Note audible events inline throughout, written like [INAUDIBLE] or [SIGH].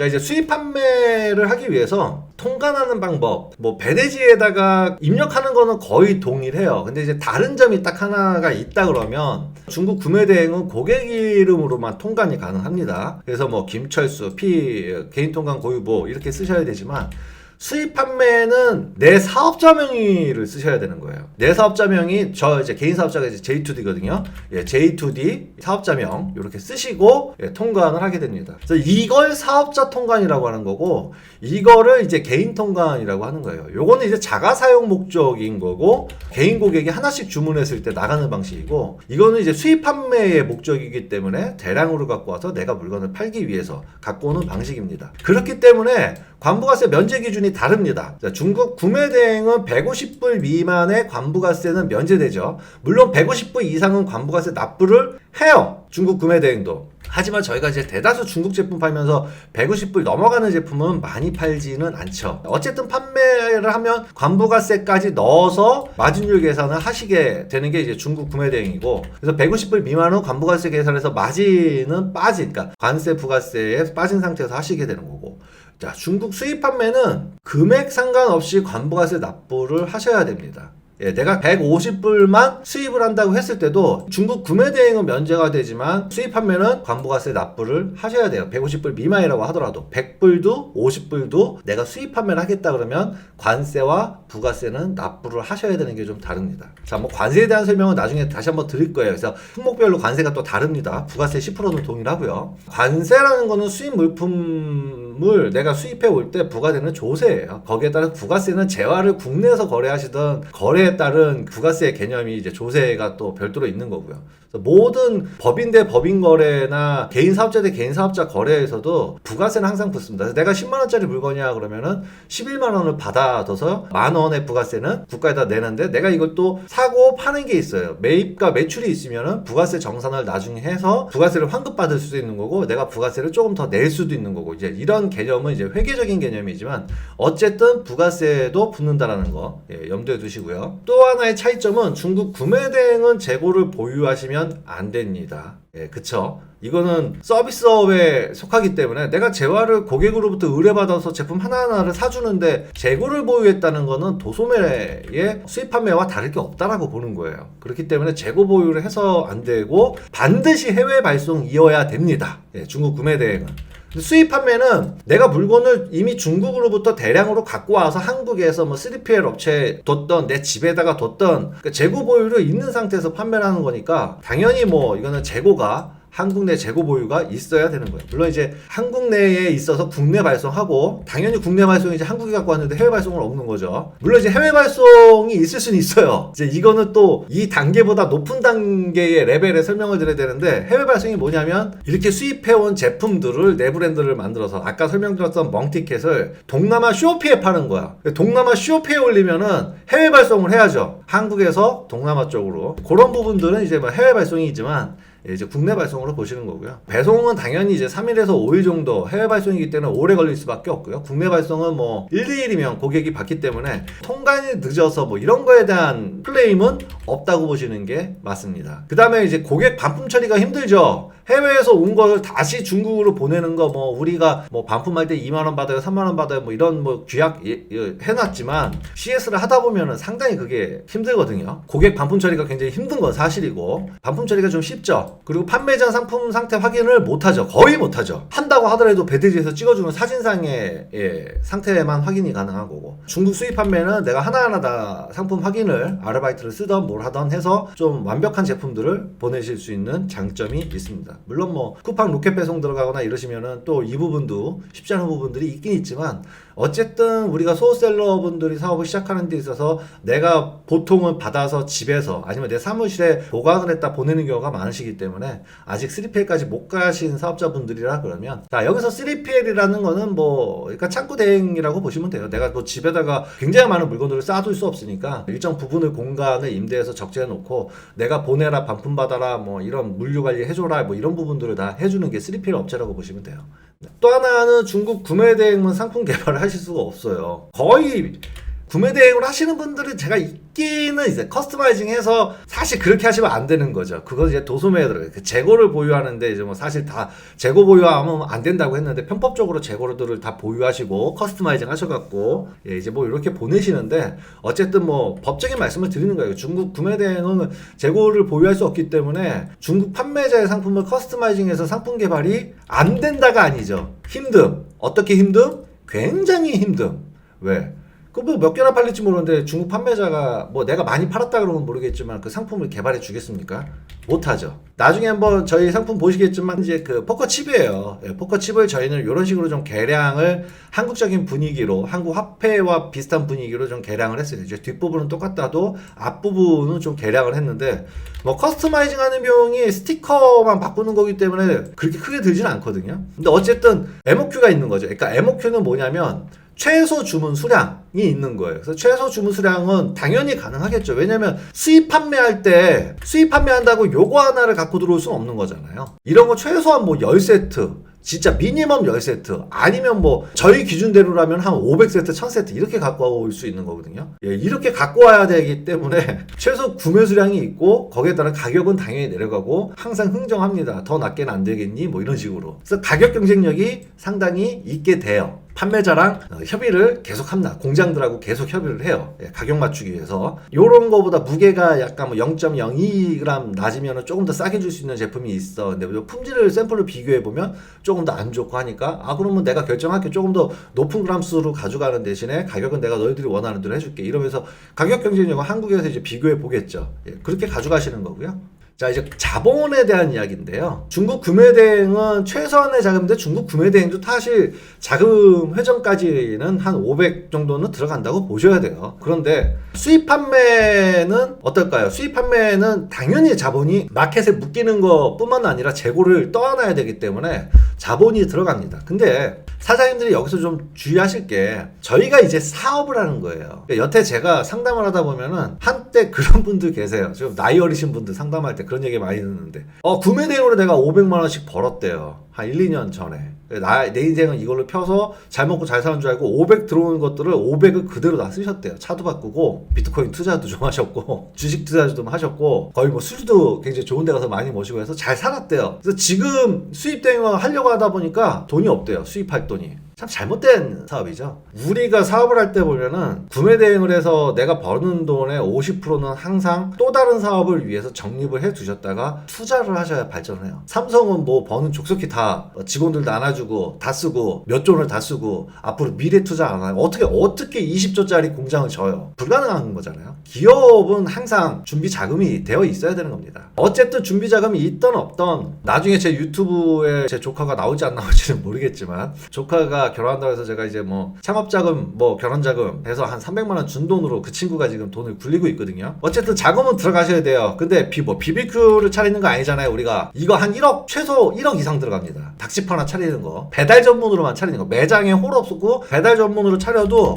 자 이제 수입 판매를 하기 위해서 통관하는 방법, 뭐 배대지에다가 입력하는 거는 거의 동일해요. 근데 이제 다른 점이 딱 하나가 있다 그러면 중국 구매 대행은 고객 이름으로만 통관이 가능합니다. 그래서 뭐 김철수, 피 개인 통관 고유보 이렇게 쓰셔야 되지만 수입 판매는 내 사업자 명의를 쓰셔야 되는 거예요. 내 사업자 명이 저 이제 개인 사업자가 이제 J2D거든요. 예, J2D 사업자명 이렇게 쓰시고 예, 통관을 하게 됩니다. 그래서 이걸 사업자 통관이라고 하는 거고 이거를 이제 개인 통관이라고 하는 거예요. 요거는 이제 자가 사용 목적인 거고 개인 고객이 하나씩 주문했을 때 나가는 방식이고 이거는 이제 수입 판매의 목적이기 때문에 대량으로 갖고 와서 내가 물건을 팔기 위해서 갖고 오는 방식입니다. 그렇기 때문에 관부가세 면제 기준이 다릅니다. 자, 중국 구매 대행은 150불 미만의 관부가세는 면제되죠. 물론 150불 이상은 관부가세 납부를 해요. 중국 구매 대행도. 하지만 저희가 이제 대다수 중국 제품 팔면서 150불 넘어가는 제품은 많이 팔지는 않죠. 어쨌든 판매를 하면 관부가세까지 넣어서 마진율 계산을 하시게 되는 게 이제 중국 구매 대행이고 그래서 150불 미만은 관부가세 계산해서 마진은 빠진 그러니까 관세 부가세에 빠진 상태에서 하시게 되는 거고 자, 중국 수입 판매는 금액 상관없이 관부가세 납부를 하셔야 됩니다. 예, 내가 150불만 수입을 한다고 했을 때도 중국 구매 대행은 면제가 되지만 수입 판매는 관부가세 납부를 하셔야 돼요. 150불 미만이라고 하더라도 100불도 50불도 내가 수입 판매를 하겠다 그러면 관세와 부가세는 납부를 하셔야 되는 게 좀 다릅니다. 자, 뭐 관세에 대한 설명은 나중에 다시 한번 드릴 거예요. 그래서 품목별로 관세가 또 다릅니다. 부가세 10%는 동일하고요. 관세라는 거는 수입 물품을 내가 수입해 올 때 부과되는 조세예요. 거기에 따라 부가세는 재화를 국내에서 거래하시던 거래 에 따른 부가세 개념이 이제 조세가 또 별도로 있는 거고요. 모든 법인 대 법인 거래나 개인 사업자 대 개인 사업자 거래에서도 부가세는 항상 붙습니다. 내가 10만 원짜리 물건이야 그러면은 11만 원을 받아둬서 만 원의 부가세는 국가에다 내는데 내가 이걸 또 사고 파는 게 있어요. 매입과 매출이 있으면은 부가세 정산을 나중에 해서 부가세를 환급 받을 수도 있는 거고 내가 부가세를 조금 더 낼 수도 있는 거고 이제 이런 개념은 이제 회계적인 개념이지만 어쨌든 부가세도 붙는다라는 거 예, 염두에 두시고요. 또 하나의 차이점은 중국 구매 대행은 재고를 보유하시면 안 됩니다. 예, 그쵸? 이거는 서비스업에 속하기 때문에 내가 재화를 고객으로부터 의뢰받아서 제품 하나하나를 사주는데 재고를 보유했다는 거는 도소매의 수입 판매와 다를 게 없다라고 보는 거예요. 그렇기 때문에 재고 보유를 해서 안 되고 반드시 해외 발송이어야 됩니다. 예, 중국 구매 대행은. 수입 판매는 내가 물건을 이미 중국으로부터 대량으로 갖고 와서 한국에서 뭐 3PL 업체에 뒀던 내 집에다가 뒀던 그러니까 재고 보유를 있는 상태에서 판매를 하는 거니까 당연히 뭐 이거는 재고가 한국 내 재고 보유가 있어야 되는 거예요. 물론 이제 한국 내에 있어서 국내 발송하고 당연히 국내 발송이 이제 한국에 갖고 왔는데 해외 발송은 없는 거죠. 물론 이제 해외 발송이 있을 수는 있어요. 이제 이거는 또 이 단계보다 높은 단계의 레벨에 설명을 드려야 되는데 해외 발송이 뭐냐면 이렇게 수입해온 제품들을 내 브랜드를 만들어서 아까 설명드렸던 멍티켓을 동남아 쇼피에 파는 거야. 동남아 쇼피에 올리면은 해외 발송을 해야죠. 한국에서 동남아 쪽으로 그런 부분들은 이제 뭐 해외 발송이지만 예, 이제 국내 발송으로 보시는 거고요. 배송은 당연히 이제 3일에서 5일 정도 해외 발송이기 때문에 오래 걸릴 수밖에 없고요. 국내 발송은 뭐 1, 2일이면 고객이 받기 때문에 통관이 늦어서 뭐 이런 거에 대한 클레임은 없다고 보시는 게 맞습니다. 그 다음에 이제 고객 반품 처리가 힘들죠. 해외에서 온 걸 다시 중국으로 보내는 거 뭐 우리가 뭐 반품할 때 2만 원 받아요, 3만 원 받아요, 뭐 이런 뭐 규약 예- 예- 해놨지만 CS를 하다 보면은 상당히 그게 힘들거든요. 고객 반품 처리가 굉장히 힘든 건 사실이고 반품 처리가 좀 쉽죠. 그리고 판매전 상품 상태 확인을 못하죠. 거의 못하죠. 한다고 하더라도 배드지에서 찍어주는 사진상의 예, 상태만 확인이 가능한 거고 중국 수입 판매는 내가 하나하나 다 상품 확인을 아르바이트를 쓰던 뭘 하던 해서 좀 완벽한 제품들을 보내실 수 있는 장점이 있습니다. 물론 뭐 쿠팡 로켓 배송 들어가거나 이러시면은 또 이 부분도 쉽지 않은 부분들이 있긴 있지만 어쨌든 우리가 소셀러 분들이 사업을 시작하는 데 있어서 내가 보통은 받아서 집에서 아니면 내 사무실에 보관을 했다 보내는 경우가 많으시기 때문에 아직 3PL까지 못 가신 사업자분들이라 그러면 자 여기서 3PL이라는 거는 뭐 그러니까 창고 대행이라고 보시면 돼요. 내가 뭐 집에다가 굉장히 많은 물건들을 쌓아둘 수 없으니까 일정 부분을 공간을 임대해서 적재해 놓고 내가 보내라 반품 받아라 뭐 이런 물류 관리 해줘라 뭐 이런 부분들을 다 해주는 게 3PL 업체라고 보시면 돼요. 또 하나는 중국 구매 대행은 상품 개발을 하실 수가 없어요. 거의 구매 대행을 하시는 분들은 제가 있기는 이제 커스터마이징해서 사실 그렇게 하시면 안 되는 거죠. 그건 이제 도소매에 들어가요. 그 재고를 보유하는데 이제 뭐 사실 다 재고 보유하면 안 된다고 했는데 편법적으로 재고들을 다 보유하시고 커스터마이징 하셔갖고 예, 이제 뭐 이렇게 보내시는데 어쨌든 뭐 법적인 말씀을 드리는 거예요. 중국 구매 대행은 재고를 보유할 수 없기 때문에 중국 판매자의 상품을 커스터마이징해서 상품 개발이 안 된다가 아니죠. 힘듦. 어떻게 힘듦? 굉장히 힘듦. 왜? 그뭐몇 개나 팔릴지 모르는데 중국 판매자가 뭐 내가 많이 팔았다 그러면 모르겠지만 그 상품을 개발해 주겠습니까? 못하죠. 나중에 한번 저희 상품 보시겠지만 이제 그 포커 칩이에요. 예, 포커 칩을 저희는 이런 식으로 좀 개량을 한국적인 분위기로 한국 화폐와 비슷한 분위기로 좀 개량을 했어요. 이제 뒷부분은 똑같다도 앞부분은 좀 개량을 했는데 뭐 커스터마이징 하는 비용이 스티커만 바꾸는 거기 때문에 그렇게 크게 들지는 않거든요. 근데 어쨌든 MOQ가 있는 거죠. 그러니까 MOQ는 뭐냐면 최소 주문 수량이 있는 거예요. 그래서 최소 주문 수량은 당연히 가능하겠죠. 왜냐면 수입 판매할 때 수입 판매한다고 요거 하나를 갖고 들어올 수는 없는 거잖아요. 이런 거 최소한 뭐 10세트 진짜 미니멈 10세트 아니면 뭐 저희 기준대로라면 한 500세트, 1000세트 이렇게 갖고 올 수 있는 거거든요. 예, 이렇게 갖고 와야 되기 때문에 [LAUGHS] 최소 구매 수량이 있고 거기에 따른 가격은 당연히 내려가고 항상 흥정합니다. 더 낮게는 안 되겠니? 뭐 이런 식으로. 그래서 가격 경쟁력이 상당히 있게 돼요. 판매자랑 어, 협의를 계속 합니다. 공장들하고 계속 협의를 해요. 예, 가격 맞추기 위해서. 요런 거보다 무게가 약간 뭐 0.02g 낮으면 조금 더 싸게 줄 수 있는 제품이 있어. 근데 요 품질을 샘플을 비교해 보면 조금 더 안 좋고 하니까 아 그러면 내가 결정할게 조금 더 높은 그람 수로 가져가는 대신에 가격은 내가 너희들이 원하는 대로 해줄게. 이러면서 가격 경쟁력을 한국에서 이제 비교해 보겠죠. 예, 그렇게 가져가시는 거고요. 자 이제 자본에 대한 이야기인데요. 중국 구매 대행은 최소한의 자금인데 중국 구매 대행도 사실 자금 회전까지는 한 500 정도는 들어간다고 보셔야 돼요. 그런데 수입 판매는 어떨까요? 수입 판매는 당연히 자본이 마켓에 묶이는 것뿐만 아니라 재고를 떠안아야 되기 때문에 자본이 들어갑니다. 근데 사장님들이 여기서 좀 주의하실 게 저희가 이제 사업을 하는 거예요. 그러니까 여태 제가 상담을 하다 보면은 한때 그런 분들 계세요. 지금 나이 어리신 분들 상담할 때 그런 얘기 많이 듣는데 어 구매 대행으로 내가 500만 원씩 벌었대요. 한 1, 2년 전에. 나, 내 인생은 이걸로 펴서 잘 먹고 잘 사는 줄 알고 500 들어오는 것들을 500을 그대로 다 쓰셨대요. 차도 바꾸고 비트코인 투자도 좀 [LAUGHS] 하셨고 주식 투자도 좀 하셨고 거의 뭐 술도 굉장히 좋은 데 가서 많이 모시고 해서 잘 살았대요. 그래서 지금 수입 대행을 하려고 하다 보니까 돈이 없대요. 수입할 돈이. 참 잘못된 사업이죠. 우리가 사업을 할 때 보면은 구매 대행을 해서 내가 버는 돈의 50%는 항상 또 다른 사업을 위해서 적립을 해 두셨다가 투자를 하셔야 발전을 해요. 삼성은 뭐 버는 족속히 다 직원들도 안아주고 다 쓰고 몇 조를 다 쓰고 앞으로 미래 투자 안 하고 어떻게 어떻게 20조짜리 공장을 져요? 불가능한 거잖아요. 기업은 항상 준비 자금이 되어 있어야 되는 겁니다. 어쨌든 준비 자금이 있던 없던 나중에 제 유튜브에 제 조카가 나올지 안 나올지는 모르겠지만 조카가 결혼한다고 해서 제가 이제 뭐 창업자금 뭐 결혼자금 해서 한 300만 원 준 돈으로 그 친구가 지금 돈을 굴리고 있거든요. 어쨌든 자금은 들어가셔야 돼요. 근데 비, 뭐 BBQ를 차리는 거 아니잖아요. 우리가 이거 한 1억 최소 1억 이상 들어갑니다. 닭집 하나 차리는 거 배달 전문으로만 차리는 거 매장에 홀 없고 배달 전문으로 차려도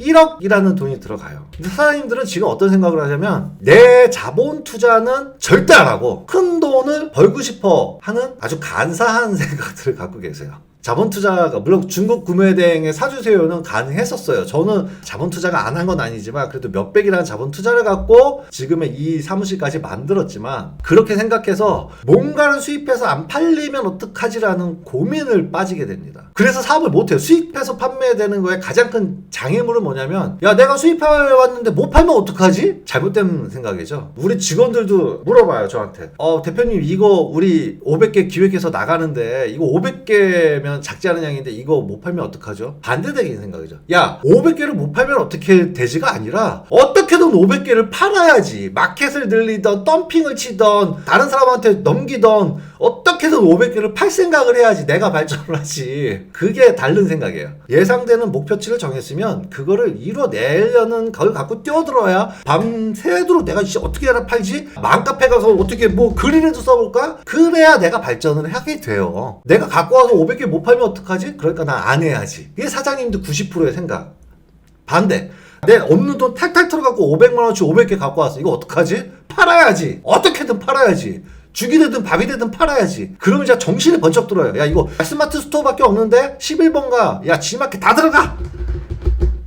1억이라는 돈이 들어가요. 근데 사장님들은 지금 어떤 생각을 하냐면 내 자본 투자는 절대 안 하고 큰 돈을 벌고 싶어 하는 아주 간사한 [LAUGHS] 생각들을 갖고 계세요. 자본 투자가 물론 중국 구매 대행에 사주세요는 가능했었어요. 저는 자본 투자가 안 한 건 아니지만 그래도 몇백이라는 자본 투자를 갖고 지금의 이 사무실까지 만들었지만 그렇게 생각해서 뭔가를 수입해서 안 팔리면 어떡하지라는 고민을 빠지게 됩니다. 그래서 사업을 못해요. 수입해서 판매되는 거에 가장 큰 장애물은 뭐냐면 야 내가 수입해 왔는데 못 팔면 어떡하지? 잘못된 생각이죠. 우리 직원들도 물어봐요 저한테. 어 대표님 이거 우리 500개 기획해서 나가는데 이거 500개면 작지 않은 양인데 이거 못 팔면 어떡하죠? 반대되긴 생각이죠. 야 500개를 못 팔면 어떻게 되지가 아니라 어떻게든 500개를 팔아야지. 마켓을 늘리던 덤핑을 치던 다른 사람한테 넘기던 어떻게든 500개를 팔 생각을 해야지 내가 발전을 하지. 그게 다른 생각이에요. 예상되는 목표치를 정했으면 그거를 이뤄내려는 걸 갖고 뛰어들어야 밤새도록 내가 이제 어떻게 하나 팔지? 맘카페 가서 어떻게 뭐 글이라도 써볼까? 그래야 내가 발전을 하게 돼요. 내가 갖고 와서 500개 못 팔면 어떡하지? 그러니까 나 안 해야지. 이게 사장님도 90%의 생각. 반대. 내 없는 돈 탈탈 털어갖고 500만 원치 500개 갖고 왔어. 이거 어떡하지? 팔아야지. 어떻게든 팔아야지. 죽이 되든 밥이 되든 팔아야지. 그러면 진짜 정신이 번쩍 들어요. 야, 이거 스마트 스토어밖에 없는데 11번가. 야, 지마켓 다 들어가.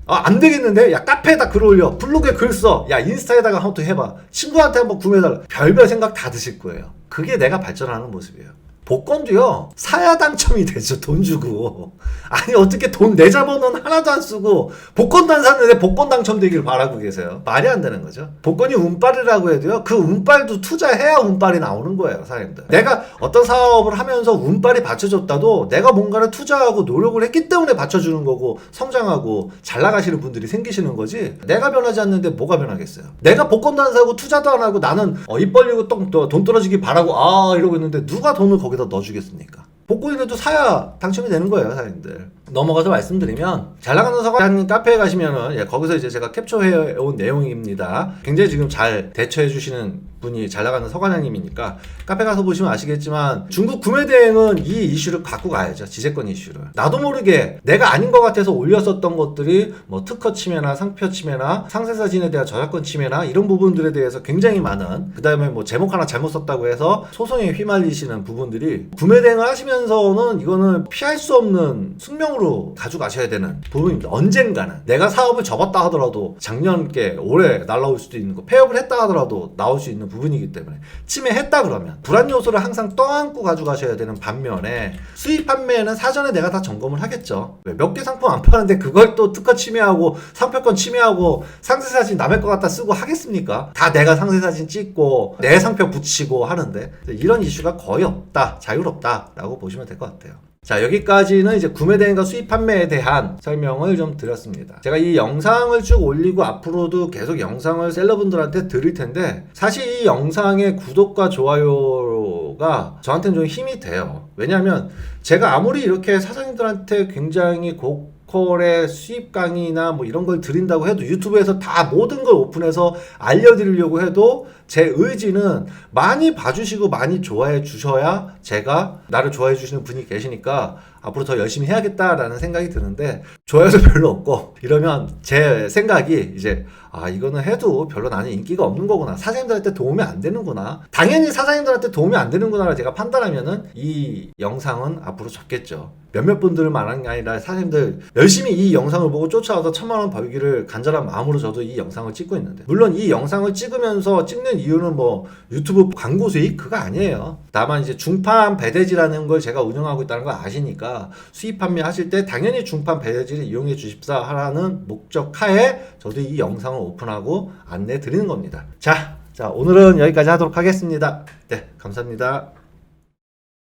아, 안 되겠는데? 야, 카페에다 글 올려. 블로그에 글 써. 야, 인스타에다가 한번 또 해봐. 친구한테 한번 구매해달라. 별별 생각 다 드실 거예요. 그게 내가 발전하는 모습이에요. 복권도요, 사야 당첨이 되죠, 돈 주고. 아니, 어떻게 돈 내 자본은 하나도 안 쓰고, 복권도 안 샀는데 복권 당첨되길 바라고 계세요. 말이 안 되는 거죠. 복권이 운빨이라고 해도요, 그 운빨도 투자해야 운빨이 나오는 거예요, 사장님들. 내가 어떤 사업을 하면서 운빨이 받쳐줬다도 내가 뭔가를 투자하고 노력을 했기 때문에 받쳐주는 거고, 성장하고 잘 나가시는 분들이 생기시는 거지, 내가 변하지 않는데 뭐가 변하겠어요. 내가 복권도 안 사고 투자도 안 하고 나는 어, 입 벌리고 똥, 또돈 떨어지기 바라고, 아, 이러고 있는데 누가 돈을 거기 다 넣어주겠습니까? 복권이라도 사야 당첨이 되는 거예요, 사장님들. 넘어가서 말씀드리면 잘 나가는 서관 카페에 가시면은 예, 거기서 이제 제가 캡처해 온 내용입니다. 굉장히 지금 잘 대처해 주시는 분이 잘 나가는 서관장님이니까 카페 가서 보시면 아시겠지만 중국 구매 대행은 이 이슈를 갖고 가야죠. 지재권 이슈를. 나도 모르게 내가 아닌 것 같아서 올렸었던 것들이 뭐 특허 침해나 상표 침해나 상세 사진에 대한 저작권 침해나 이런 부분들에 대해서 굉장히 많은 그 다음에 뭐 제목 하나 잘못 썼다고 해서 소송에 휘말리시는 부분들이 구매 대행을 하시면서는 이거는 피할 수 없는 숙명으로 가져가셔야 되는 부분입니다. 언젠가는 내가 사업을 접었다 하더라도 작년께 올해 날라올 수도 있는 거 폐업을 했다 하더라도 나올 수 있는 부분 이기 때문에 침해했다 그러면 불안 요소를 항상 떠안고 가져가셔야 되는 반면에 수입 판매는 사전에 내가 다 점검을 하겠죠. 몇 개 상품 안 파는데 그걸 또 특허 침해하고 상표권 침해하고 상세 사진 남의 것 갖다 쓰고 하겠습니까? 다 내가 상세 사진 찍고 내 상표 붙이고 하는데 이런 이슈가 거의 없다, 자유롭다라고 보시면 될 것 같아요. 자, 여기까지는 이제 구매 대행과 수입 판매에 대한 설명을 좀 드렸습니다. 제가 이 영상을 쭉 올리고 앞으로도 계속 영상을 셀러분들한테 드릴 텐데, 사실 이 영상의 구독과 좋아요가 저한테는 좀 힘이 돼요. 왜냐하면 제가 아무리 이렇게 사장님들한테 굉장히 고 퀄의 수입 강의나 뭐 이런 걸 드린다고 해도 유튜브에서 다 모든 걸 오픈해서 알려드리려고 해도 제 의지는 많이 봐주시고 많이 좋아해 주셔야 제가 나를 좋아해 주시는 분이 계시니까 앞으로 더 열심히 해야겠다라는 생각이 드는데 좋아요도 별로 없고 이러면 제 생각이 이제 아 이거는 해도 별로 나는 인기가 없는 거구나. 사장님들한테 도움이 안 되는구나. 당연히 사장님들한테 도움이 안 되는구나를 제가 판단하면은 이 영상은 앞으로 접겠죠. 몇몇 분들을 말하는 게 아니라 사장님들 열심히 이 영상을 보고 쫓아와서 천만 원 벌기를 간절한 마음으로 저도 이 영상을 찍고 있는데. 물론 이 영상을 찍으면서 찍는 이유는 뭐 유튜브 광고 수익? 그거 아니에요 다만 이제 중판 배대지라는 걸 제가 운영하고 있다는 걸 아시니까 수입 판매 하실 때 당연히 중판 배대지를 이용해 주십사 하라는 목적 하에 저도 이 영상을 오픈하고 안내 드리는 겁니다. 자, 자 오늘은 여기까지 하도록 하겠습니다. 네 감사합니다